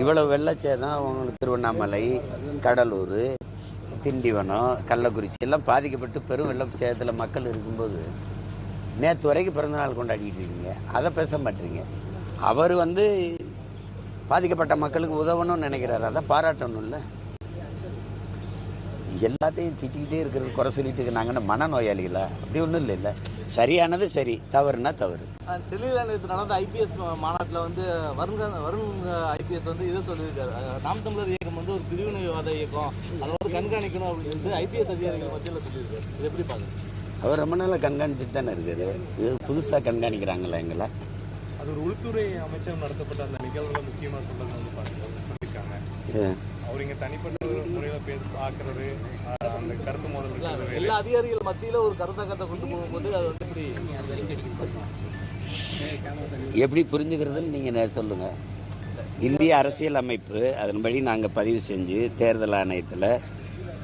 இவ்வளவு வெள்ளச்சேதம் உங்களுக்கு திருவண்ணாமலை கடலூர் திண்டிவனம் கள்ளக்குறிச்சி எல்லாம் பாதிக்கப்பட்டு பெரும் வெள்ளம் சேதத்தில் மக்கள் இருக்கும்போது நேற்று வரைக்கும் பிறந்தநாள் கொண்டாடிட்டு இருக்கீங்க. அதை பேச மாட்டீங்க. அவர் வந்து பாதிக்கப்பட்ட மக்களுக்கு உதவணும்னு நினைக்கிறாரு. அதை பாராட்டணும்ல எல்லாத்தையும் திட்டிக்கிட்டே இருக்கிறது குறை சொல்லிட்டு மன மனநோயாளிகளா? அப்படி ஒன்றும் இல்லை இல்லை சரியானது சரி தவறுனா தவறு. டெல்லியில நேற்று நடந்த ஐபிஎஸ் மாநாட்டில் வந்து வருண் வருண் ஐபிஎஸ் வந்து இதை சொல்லியிருக்காரு. நாம் தமிழர் இயக்கம் வந்து ஒரு பிரிவினைவாத இயக்கம். அதை வந்து கண்காணிக்கணும் அப்படின்னு சொல்லிட்டு ஐபிஎஸ் அதிகாரிகள் மத்தியில் சொல்லியிருக்காரு. இது எப்படி பாக்குறீங்க அவர் ரொம்ப நாளாக கண்காணிச்சுட்டு தானே இருக்காரு. இது புதுசாக கண்காணிக்கிறாங்களா எங்களை. அது ஒரு உள்துறை அமைச்சர் நடத்தப்பட்ட அந்த நிகழ்வுல முக்கியமா சொல்றது வந்து இது அவர் இங்க தனிப்பட்ட ஒரு முறையில பேச பாக்குறது ஆஹ் அந்த கருத்து மோதல் எல்லா அதிகாரிகள் மத்தியில் ஒரு கருத்தாக்கத்தை கொண்டு போகும்போது அது வந்து இப்படி எப்படி புரிஞ்சுக்கிறதுன்னு நீங்கள் சொல்லுங்கள் இந்திய அரசியல் அமைப்பு அதன்படி நாங்கள் பதிவு செஞ்சு தேர்தல் ஆணையத்தில்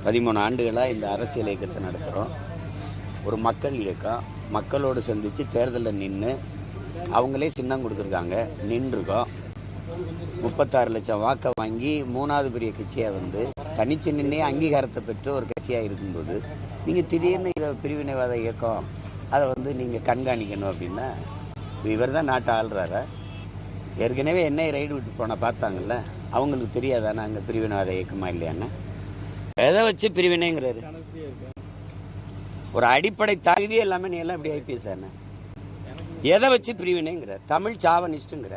பதிமூணு ஆண்டுகளாக இந்த அரசியல் இயக்கத்தை நடத்துகிறோம் ஒரு மக்கள் இயக்கம். மக்களோடு சந்தித்து தேர்தலில் நின்று அவங்களே சின்னம் கொடுத்துருக்காங்க. நின்றுருக்கோம். முப்பத்தாறு லட்சம் வாக்கை வாங்கி மூணாவது பெரிய கட்சியாக வந்து தனிச்சு நின்னே அங்கீகாரத்தை பெற்று ஒரு கட்சியாக இருக்கும்போது நீங்கள் திடீர்னு இதை பிரிவினைவாத இயக்கம் அதை வந்து நீங்கள் கண்காணிக்கணும் அப்படின்னா இவர் தான் நாட்டை ஆள்றாரா? ஏற்கனவே என்னை ரைடு விட்டு போன பார்த்தாங்கல்ல அவங்களுக்கு தெரியாதானே அங்கே பிரிவினைவாத இயக்கமா இல்லையான்னு? எதை வச்சு பிரிவினைங்கிறாரு? ஒரு அடிப்படை தகுதியே இல்லாமல் நீ எல்லாம் இப்படி ஐபிஎஸ் ஆன எதை வச்சு பிரிவினைங்கிற தமிழ் சாவனிஸ்ட்டுங்கிற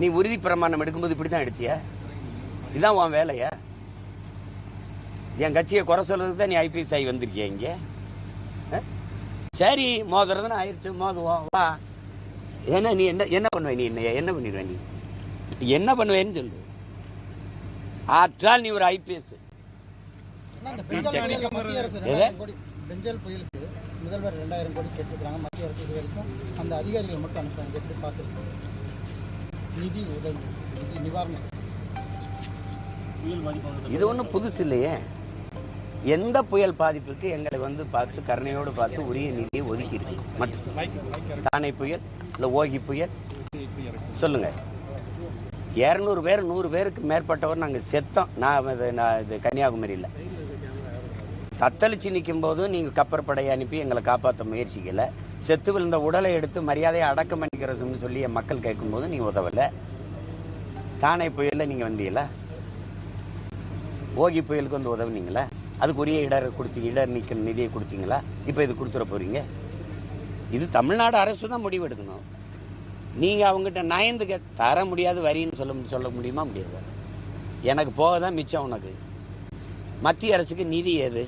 நீ உறுதி பிரமாணம் எடுக்கும்போது இப்படி தான் எடுத்திய? இதான் உன் வேலையா? என் கட்சியை குறை சொல்றதுக்கு தான் நீ ஐபிஎஸ் ஆகி வந்திருக்கிய இங்க? சரி மோதுறதுன்னு ஆயிடுச்சு மோதுவோம் வா. ஏன்னா நீ என்ன என்ன பண்ணுவ நீ என்ன என்ன பண்ணிடுவ நீ? என்ன பண்ணுவேன்னு சொல்லு. ஆற்றால் நீ ஒரு ஐபிஎஸ் முதல்வர் ரெண்டாயிரம் கோடி கேட்டிருக்காங்க மத்திய அரசு இது வரைக்கும் அந்த அதிகாரிகள் மட்டும் அனுப்புறாங்க பார்த்துருக்கோம். நிதி உதவி நிதி நிவாரணம். இது ஒன்றும் புதுசு இல்லையே. எந்த புயல் பாதிப்புக்கு எங்களை வந்து பார்த்து கருணையோடு பார்த்து உரிய நிதியை ஒதுக்கி இருக்கு மட்டும். தானே புயல் இல்லை ஓகி புயல்? சொல்லுங்க. இரநூறு பேர் நூறு பேருக்கு மேற்பட்டவர் நாங்கள் செத்தோம். நான் இது நான் இது கன்னியாகுமரியில். தத்தளிச்சு நிற்கும் போதும் நீங்கள் கப்பற்படையை அனுப்பி எங்களை காப்பாற்ற முயற்சிக்கலை. செத்து விழுந்த உடலை எடுத்து மரியாதையை அடக்கம் பண்ணிக்கிறதுன்னு சொல்லி மக்கள் கேட்கும்போது நீ உதவலை. தானே புயலில் நீங்கள் வந்தீங்களா? ஓகி புயலுக்கு வந்து உதவுனீங்களா? அதுக்கு உரிய இடர் கொடுத்தீங்க இடர் நிற்க நிதியை கொடுத்தீங்களா? இப்போ இது கொடுத்துட போகிறீங்க இது தமிழ்நாடு அரசு தான் முடிவு எடுக்கணும் நீங்கள் அவங்ககிட்ட நயந்து கே தர முடியாது வரின்னு சொல்ல சொல்ல முடியுமா முடியாது? எனக்கு போக தான் மிச்சம் உனக்கு. மத்திய அரசுக்கு நிதி ஏது?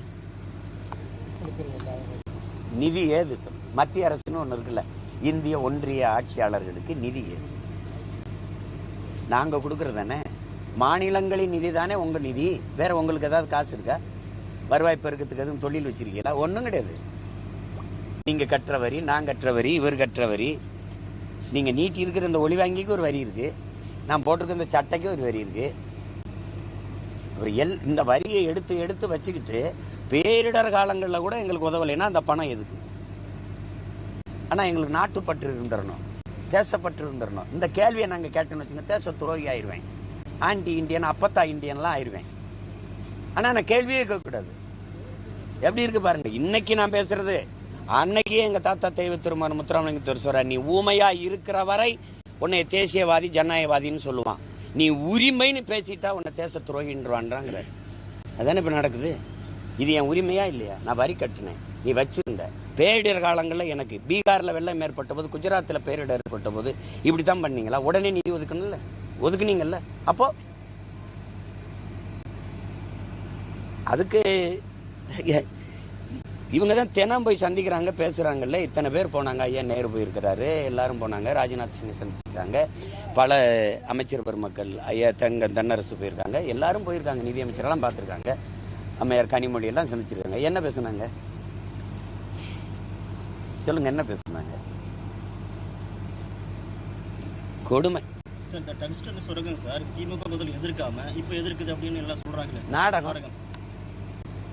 நிதி ஏது சொல்லு மத்திய அரசுன்னு ஒன்று இருக்குல்ல. இந்திய ஒன்றிய ஆட்சியாளர்களுக்கு நிதி நாங்கள் கொடுக்கறது தானே? மாநிலங்களின் நிதி தானே உங்கள் நிதி? வேற உங்களுக்கு ஏதாவது காசு இருக்கா? வருவாய் பெருக்கத்துக்கு எதுவும் தொழில் வச்சிருக்கீங்களா? ஒன்றும் கிடையாது. நீங்கள் கட்டுற வரி நான் கட்டுற வரி இவர் கட்டுற வரி. நீங்கள் நீட்டி இருக்கிற இந்த ஒளி வாங்கிக்கு ஒரு வரி இருக்குது நான் போட்டிருக்க இந்த சட்டைக்கு ஒரு வரி இருக்குது ஒரு எல் இந்த வரியை எடுத்து எடுத்து வச்சுக்கிட்டு பேரிடர் காலங்களில் கூட எங்களுக்கு உதவலைன்னா அந்த பணம் எதுக்கு? ஆனால் எங்களுக்கு நாட்டுப்பற்று இருந்துடணும் தேசப்பற்று இருந்துடணும் இந்த கேள்வியை நாங்கள் கேட்டோன்னு வச்சுங்க தேச துரோகி ஆயிடுவேன் ஆன்டி இந்தியன் அப்பத்தா இந்தியன்லாம் ஆயிடுவேன் ஆனால் நான் கேள்வியே கேட்கக்கூடாது. எப்படி இருக்கு பாருங்க இன்னைக்கு நான் பேசுறது அன்னைக்கே எங்க தாத்தா தெய்வ திருமணம் முத்துராமலிங்க சொல்றார் நீ ஊமையா இருக்கிற வரை உன்னை தேசியவாதி ஜனநாயகவாதின்னு சொல்லுவான். நீ உரிமைன்னு பேசிட்டா உன்னை தேச துரோகின்றான்றாங்கிற அதானே இப்போ நடக்குது? இது என் உரிமையா இல்லையா? நான் வரி கட்டினேன். நீ வச்சிருந்த. பேரிடர் காலங்களில் எனக்கு பீகாரில் வெள்ளம் ஏற்பட்ட போது குஜராத்தில் பேரிடர் ஏற்பட்ட போது இப்படி தான் பண்ணீங்களா? உடனே நிதி ஒதுக்கணும்ல? ஒதுக்குனீங்கல்ல? அப்போ? அதுக்கு இவங்க தான் தினம் போய் சந்திக்கிறாங்க பேசுகிறாங்கல்ல இத்தனை பேர் போனாங்க. ஐயா நேரு போயிருக்கிறாரு. எல்லாரும் போனாங்க. ராஜ்நாத் சிங்கை சந்திச்சிருக்காங்க. பல அமைச்சர் பெருமக்கள் ஐயா தங்க தன்னரசு போயிருக்காங்க. எல்லாரும் போயிருக்காங்க. நிதி அமைச்சரெல்லாம் பார்த்துருக்காங்க. அம்மையார் கனிமொழியெல்லாம் சந்திச்சிருக்காங்க. என்ன பேசுனாங்க? சொல்லுங்க என்ன பேசுனாங்க? கொடுமை. இந்த டங்ஸ்டன் சுரங்கம் சார். திமுக முதல் எதிர்க்காம இப்ப எதிர்க்குது அப்படின்னு எல்லாம் சொல்றாங்களே சார். நாடகம்.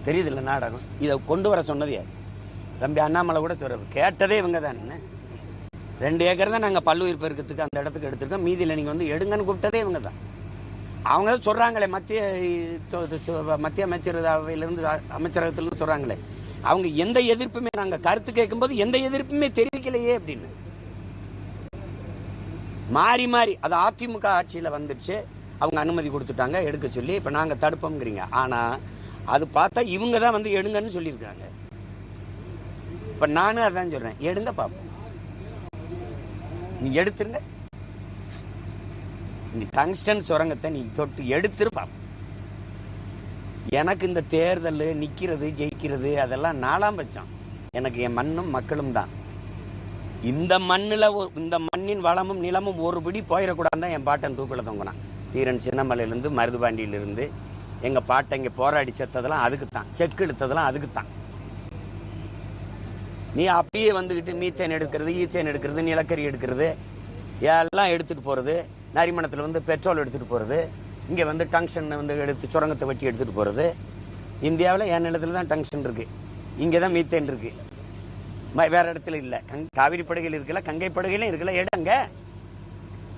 தெரியுதுல்ல நாடகம். இதை கொண்டு வர சொன்னது யார்? தம்பி அண்ணாமலை கூட சொல்றாரு கேட்டதே இவங்க தானே ரெண்டு ஏக்கர் தான் நாங்கள் பல்லுயிர் பெருக்கத்துக்கு அந்த இடத்துக்கு எடுத்திருக்கோம். மீதியில் நீங்கள் வந்து எடுங்கன்னு கூப்பிட்டதே இவங்க தான். அவங்க தான் சொல்கிறாங்களே மத்திய மத்திய அமைச்சரவையிலேருந்து அமைச்சரகத்திலேருந்து சொல்கிறாங்களே அவங்க எந்த எதிர்ப்புமே நாங்கள் கருத்து கேட்கும்போது எந்த எதிர்ப்புமே தெரிவிக்கலையே அப்படின்னு. மாறி மாறி அது அதிமுக ஆட்சியில் வந்துடுச்சு அவங்க அனுமதி கொடுத்துட்டாங்க எடுக்க சொல்லி இப்போ நாங்கள் தடுப்போங்கிறீங்க ஆனால் அது பார்த்தா இவங்க தான் வந்து எடுங்கன்னு சொல்லியிருக்காங்க. இப்போ நானும் அதான் சொல்கிறேன் எடுங்க பார்ப்போம் நீ எடுத்துருங்க. நீ டங்ஸ்டன் சுரங்கத்தை நீ தொட்டு எடுத்துரு பார்ப்போம் எனக்கு இந்த தேர்தல் நிற்கிறது ஜெயிக்கிறது அதெல்லாம் நாலாம் பட்சம். எனக்கு என் மண்ணும் மக்களும் தான். இந்த மண்ணில் இந்த மண்ணின் வளமும் நிலமும் ஒரு பிடி போயிடக்கூடாது தான் என் பாட்டன் தூக்கில் தொங்கினான். தீரன் சின்னமலையிலேருந்து மருதுபாண்டியிலிருந்து எங்கள் பாட்டை இங்கே போராடி செத்ததெல்லாம் அதுக்கு தான் செக்கு எடுத்ததெல்லாம் அதுக்கு தான் நீ அப்படியே வந்துக்கிட்டு மீத்தேன் எடுக்கிறது ஈத்தேன் எடுக்கிறது நிலக்கரி எடுக்கிறது எல்லாம் எடுத்துகிட்டு போகிறது நரிமணத்தில் வந்து பெட்ரோல் எடுத்துகிட்டு போகிறது இங்கே வந்து டங்ஷன் வந்து எடுத்து சுரங்கத்தை வெட்டி எடுத்துகிட்டு போகிறது இந்தியாவில் என் நிலத்தில் தான் டங்ஷன் இருக்குது இங்கே தான் மீத்தேன் இருக்குது வேறு இடத்துல இல்லை. கங் காவிரி படுகையில் இருக்கல கங்கை படுகையிலும் எடம் அங்கே.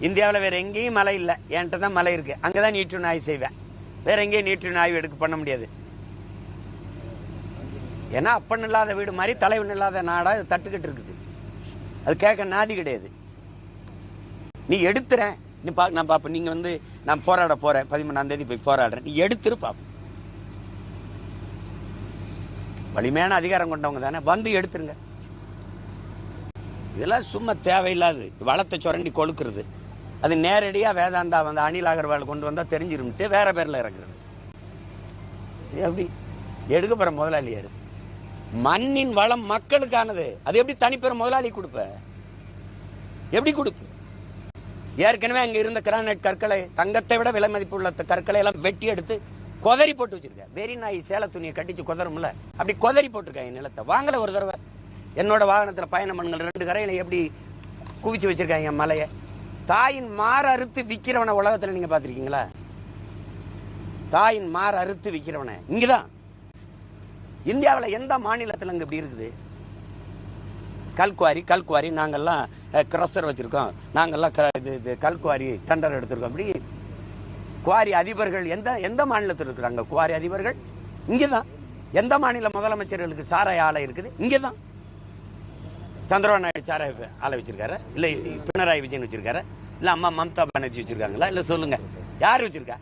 இந்தியாவில் வேறு எங்கேயும் மலை இல்லை. என்கிட்ட தான் மலை இருக்குது அங்கே தான் நீட்டு ஆய்வு செய்வேன். வேறு எங்கேயும் நீட்டு ஆய்வு எடுக்க பண்ண முடியாது. ஏன்னா அப்பன் இல்லாத வீடு மாதிரி தலைவன் இல்லாத நாடாக இது தட்டுக்கிட்டு இருக்குது. அது கேட்க நாதி கிடையாது. நீ எடுத்துறேன். நீ பா நான் பாப்பேன் நீங்க வந்து நான் போராட போறேன். பதிமூணாம் தேதி போய் போராடுறேன். நீ எடுத்துரு வலிமையான அதிகாரம் கொண்டவங்க தானே. வந்து எடுத்துருங்க. இதெல்லாம் சும்மா தேவையில்லாது. வளத்தை சுரண்டி கொழுக்கிறது. அது நேரடியாக வேதாந்தா வந்து அனில் அகர்வால் கொண்டு வந்தால் தெரிஞ்சிரும்ட்டு வேற பேரில் இறக்குறது. எப்படி? எடுக்க போகிற முதலாளி மண்ணின் வளம் மக்களுக்கானது. அது எப்படி தனிப்பெற முதலாளி கொடுப்ப? எப்படி கொடுப்பேன் ஏற்கனவே அங்க இருந்த கிரானைட் கற்களை தங்கத்தை விட விலை மதிப்பு உள்ள கற்களை எல்லாம் வெட்டி எடுத்து கொதறி போட்டு வச்சிருக்கேன் வெறி நாய் சேல துணியை கட்டிச்சு கொதரும்ல அப்படி கொதறி போட்டிருக்காங்க நிலத்தை. வாங்கல ஒரு தடவை. என்னோட வாகனத்துல பயணம் பண்ணுங்கள் ரெண்டு கரையில எப்படி குவிச்சு வச்சிருக்காங்க மலையை? தாயின் மாற அறுத்து விற்கிறவனை உலகத்துல நீங்க பாத்திருக்கீங்களா தாயின் மாற அறுத்து விக்கிறவனை. இங்கதான். இந்தியாவில் எந்த மாநிலத்தில் இங்கே இப்படி இருக்குது? கல்குவாரி கல்குவாரி நாங்கெல்லாம் கிரஷர் வச்சுருக்கோம். நாங்கெல்லாம் க- இது இது கல்குவாரி டெண்டர் எடுத்திருக்கோம். அப்படி குவாரி அதிபர்கள் எந்த எந்த மாநிலத்தில் இருக்கிறாங்க? குவாரி அதிபர்கள் இங்கே தான் எந்த மாநில முதலமைச்சர்களுக்கு சாராய ஆலை இருக்குது? இங்கே தான் சந்திரபாபு நாயுடு சாராய ஆலை வச்சுருக்காரு. இல்லை பினராயி விஜயன் வச்சுருக்காரு. இல்லை அம்மா மம்தா பானர்ஜி வச்சிருக்காங்களா? இல்லை சொல்லுங்க. யார் வச்சிருக்கா?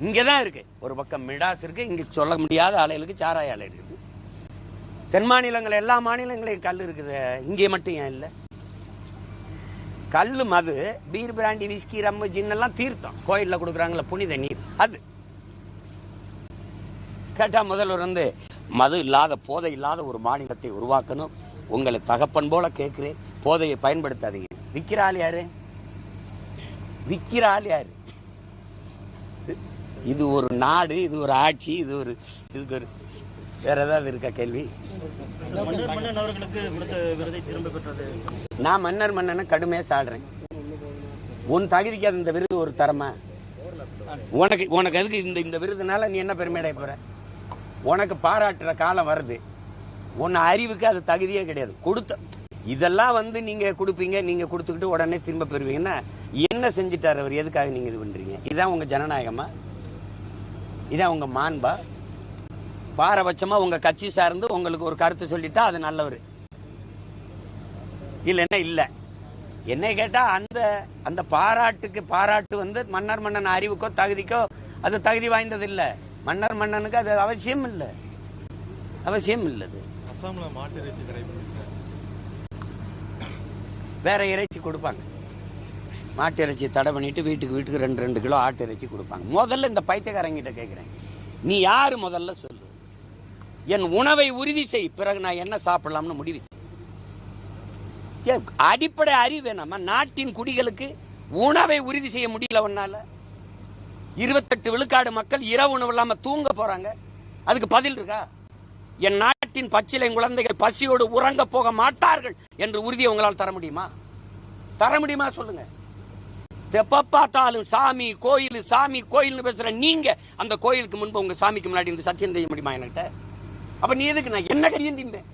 இங்கே தான் இருக்கு. ஒரு பக்கம் மிடாஸ் இருக்கு. இங்கே சொல்ல முடியாத ஆலைகளுக்கு சாராய ஆலை இருக்குது தென் மாநிலங்கள் எல்லா மாநிலங்களையும் கல் இருக்குது. இங்கே மட்டும் ஏன் இல்லை? கல் மது பீர் பிராண்டி விஸ்கி ரம்மு ஜின்னெல்லாம் தீர்த்தம். கோயிலில் கொடுக்குறாங்களே புனித நீர். அது. கேட்டால் முதல்வர் வந்து மது இல்லாத போதை இல்லாத ஒரு மாநிலத்தை உருவாக்கணும். உங்களை தகப்பன் போல கேட்குறேன். போதையை பயன்படுத்தாதீங்க. விற்கிற ஆள் யாரு? விற்கிற ஆள் யாரு? இது ஒரு நாடு இது ஒரு ஆட்சி இது ஒரு இதுக்கு ஒரு வேற ஏதாவது இருக்கா கேள்வி? நான் மன்னர் மன்னனை கடுமையா சாடுறேன். உன் தகுதிக்கு அது இந்த விருது ஒரு தரமா? உனக்கு உனக்கு எதுக்கு இந்த இந்த விருதுனால நீ என்ன பெருமையடைய போற? உனக்கு பாராட்டுற காலம் வருது. உன் அறிவுக்கு அது தகுதியே கிடையாது. கொடுத்த இதெல்லாம் வந்து நீங்க கொடுப்பீங்க நீங்க கொடுத்துக்கிட்டு உடனே திரும்ப பெறுவீங்கன்னா என்ன செஞ்சுட்டார் அவர்? எதுக்காக நீங்க இது பண்றீங்க? இதான் உங்க ஜனநாயகமா? இதான் உங்க மாண்பா? பாரபட்சமா உங்க கட்சி சார்ந்து உங்களுக்கு ஒரு கருத்து சொல்லிட்டா அது நல்லவர். இல்லைன்னா இல்ல. என்ன கேட்டா அந்த அந்த பாராட்டுக்கு பாராட்டு வந்து மன்னர் மன்னன் அறிவுக்கோ தகுதிக்கோ அது தகுதி வாய்ந்தது இல்ல மன்னர் மன்னனுக்கு அது அவசியம் இல்ல. அவசியம் இல்லது. வேற இறைச்சி கொடுப்பாங்க. மாட்டு இறைச்சி தடை பண்ணிட்டு வீட்டுக்கு வீட்டுக்கு ரெண்டு ரெண்டு கிலோ ஆட்டு இறைச்சி கொடுப்பாங்க. முதல்ல இந்த பைத்தியக்காரங்கிட்ட கேட்குறேன் நீ யாரு முதல்ல சொல்லு? என் உணவை உறுதி செய். பிறகு நான் என்ன சாப்பிடலாம்னு முடிவு செய். அடிப்படை அறிவு வேணாமா நாட்டின் குடிகளுக்கு உணவை உறுதி செய்ய முடியல உன்னால. இருபத்தெட்டு விழுக்காடு மக்கள் இரவு உணவு இல்லாமல் தூங்க போறாங்க. அதுக்கு பதில் இருக்கா? என் நாட்டின் பச்சிலை குழந்தைகள் பசியோடு உறங்க போக மாட்டார்கள் என்று உறுதியை உங்களால் தர முடியுமா? தர முடியுமா சொல்லுங்க. எப்ப பார்த்தாலும் சாமி கோயில் சாமி கோயில்னு பேசுற நீங்க அந்த கோயிலுக்கு முன்பு உங்க சாமிக்கு முன்னாடி இந்த சத்தியம் செய்ய முடியுமா என்கிட்ட? அப்ப நீ எதுக்கு நான் என்ன கறியும் திம்பேன்?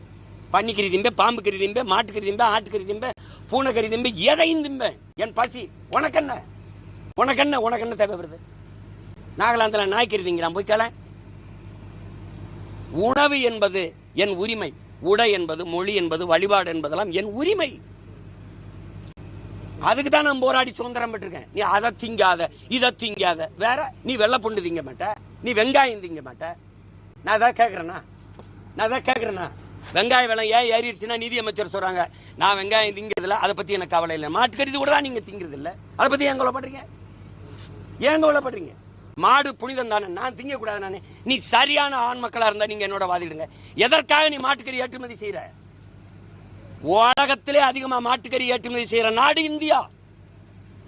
பன்னிக்கறி திம்பேன் பாம்பு கறி திம்பேன் மாட்டுக்கறி திம்பேன் ஆட்டுக்கறி திம்பேன் பூனைக்கறி திம்பேன் எதையும் திம்பேன். என் பசி உனக்கென்ன உனக்கென்ன உனக்கென்ன தேவை வருது? நாகலாந்தில் நாய்க்கறி திங்கிறான் போய் கேள. உணவு என்பது என் உரிமை. உடை என்பது மொழி என்பது வழிபாடு என்பதெல்லாம் என் உரிமை. அதுக்கு தான் நான் போராடி சுதந்திரம் பெற்றிருக்கேன். நீ அதை திங்காத இதை திங்காத. வேற நீ வெள்ளை பூண்டு திங்க மாட்ட. நீ வெங்காயம் திங்க மாட்ட. நான் அதான் கேட்குறேன்னா நான் தான் கேட்குறேண்ணா வெங்காய விலை ஏன் ஏறிடுச்சுன்னா நிதி அமைச்சர் நான் வெங்காயம் திங்கிறதில்ல அதை பற்றி எனக்கு கவலை இல்லை. மாட்டுக்கறிது கூட தான் நீங்கள் திங்கிறதில்ல. அதை பற்றி ஏன் கவலைப்படுறீங்க? ஏன் கவலைப்படுறீங்க? மாடு புனிதம் தானே. நான் திங்கக்கூடாது நானே. நீ சரியான ஆண் மக்களாக இருந்தால் நீங்கள் என்னோட வாதிடுங்க. எதற்காக நீ மாட்டுக்கறி ஏற்றுமதி செய்கிற உலகத்திலே அதிகமாக மாட்டுக்கறி ஏற்றுமதி செய்கிற நாடு இந்தியா.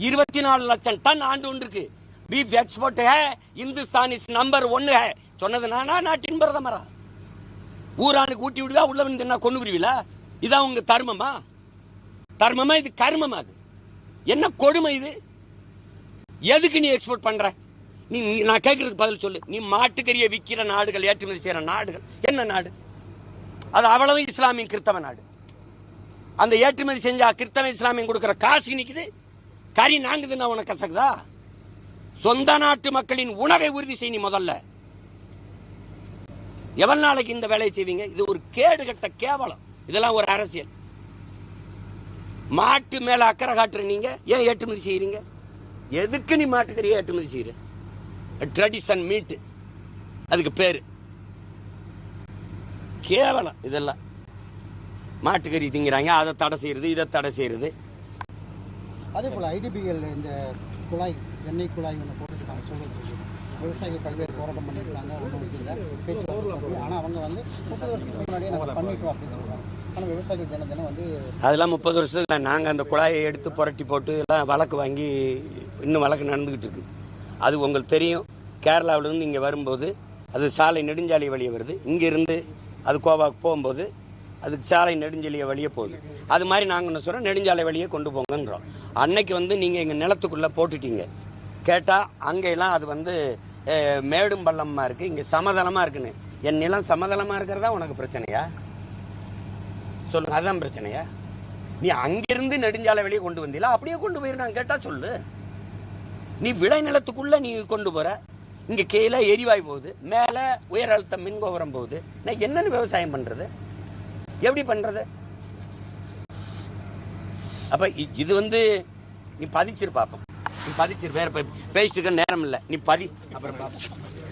இருபத்தி நாலு லட்சம் டன் ஆண்டு ஒன்று இருக்கு. பீஃப் எக்ஸ்போர்ட் ஹே இந்துஸ்தான் இஸ் நம்பர் ஒன்னு ஹே. சொன்னது நானா நாட்டின் பிரதமரா? ஊரானுக்கு ஊட்டி விடுதா உள்ள வந்து என்ன கொண்டு புரிவில இதான் உங்க தர்மமா? தர்மமா இது கர்மமா அது? என்ன கொடுமை இது? எதுக்கு நீ எக்ஸ்போர்ட் பண்ற? நீ நான் கேட்கறதுக்கு பதில் சொல்லு. நீ மாட்டுக்கறியை விற்கிற நாடுகள் ஏற்றுமதி செய்யற நாடுகள். என்ன நாடு? அது அவ்வளவு இஸ்லாமிய கிறித்தவ நாடு. அந்த ஏற்றுமதி செஞ்சா கிறித்தவ இஸ்லாமியம் கொடுக்குற காசு நிற்குது கறி நாங்குதுன்னா உனக்கு கசக்குதா? சொந்த நாட்டு மக்களின் உணவை உறுதி செய்ய நீ முதல்ல. எவன் நாளைக்கு இந்த வேலையை செய்வீங்க? இது ஒரு கேடு கட்ட கேவலம். இதெல்லாம் ஒரு அரசியல். மாட்டு மேல அக்கறை காட்டுற நீங்க ஏன் ஏற்றுமதி செய்யறீங்க? எதுக்கு நீ மாட்டுக்கறி ஏற்றுமதி செய்யற? ட்ரெடிஷன் மீட் அதுக்கு பேரு. கேவலம் இதெல்லாம். மாட்டுக்கறி திங்கிறாங்க அதை தடை செய்யறது இதை தடை செய்யறது. அதே போல் ஐடிபிஎல் இந்த குழாய் எண்ணெய் குழாய் ஒன்று போட்டுருக்காங்க சொல்லுங்க விவசாயிகள் பல்வேறு போராட்டம் பண்ணியிருக்காங்க ஒன்றும் இல்லை பேச்சுவார்த்தை ஆனால் அவங்க வந்து முப்பது வருஷத்துக்கு முன்னாடியே நாங்கள் பண்ணிட்டோம் அப்படின்னு சொல்கிறாங்க ஆனால் விவசாயிகள் தினம் தினம் வந்து அதெல்லாம் முப்பது வருஷத்துக்கு நாங்கள் அந்த குழாயை எடுத்து புரட்டி போட்டு எல்லாம் வழக்கு வாங்கி இன்னும் வழக்கு நடந்துகிட்டு இருக்கு. அது உங்களுக்கு தெரியும். கேரளாவிலேருந்து இங்கே வரும்போது அது சாலை நெடுஞ்சாலை வழியே வருது. இங்கேருந்து அது கோவாக்கு போகும்போது அதுக்கு சாலை நெடுஞ்சாலைய வழியே போகுது. அது மாதிரி நாங்கள் என்ன சொல்கிறோம் நெடுஞ்சாலை வழியே கொண்டு போங்கன்றோம். அன்னைக்கு வந்து நீங்கள் எங்கள் நிலத்துக்குள்ளே போட்டுட்டீங்க. கேட்டால் அங்கெல்லாம் அது வந்து மேடும் பள்ளமாக இருக்குது இங்கே சமதளமாக இருக்குன்னு. என் நிலம் சமதளமாக இருக்கிறதா உனக்கு பிரச்சனையா? சொல்லு அதுதான் பிரச்சனையா? நீ அங்கிருந்து நெடுஞ்சாலை வெளியே கொண்டு வந்தீங்களா அப்படியே கொண்டு போயிரு கேட்டால் சொல்லு. நீ விளை நிலத்துக்குள்ளே நீ கொண்டு போகிற இங்கே கீழே எரிவாய் போகுது மேலே உயர் அழுத்த மின்கோபுரம் போகுது. நான் என்னென்னு விவசாயம் பண்ணுறது எப்படி பண்ணுறது அப்போ இ- இது வந்து நீ பதிச்சிரு பார்ப்போம் பதிச்சிரு வேற பேசிட்டு இருக்க நேரம் இல்லை நீ பதி அப்புறம் பார்ப்போம்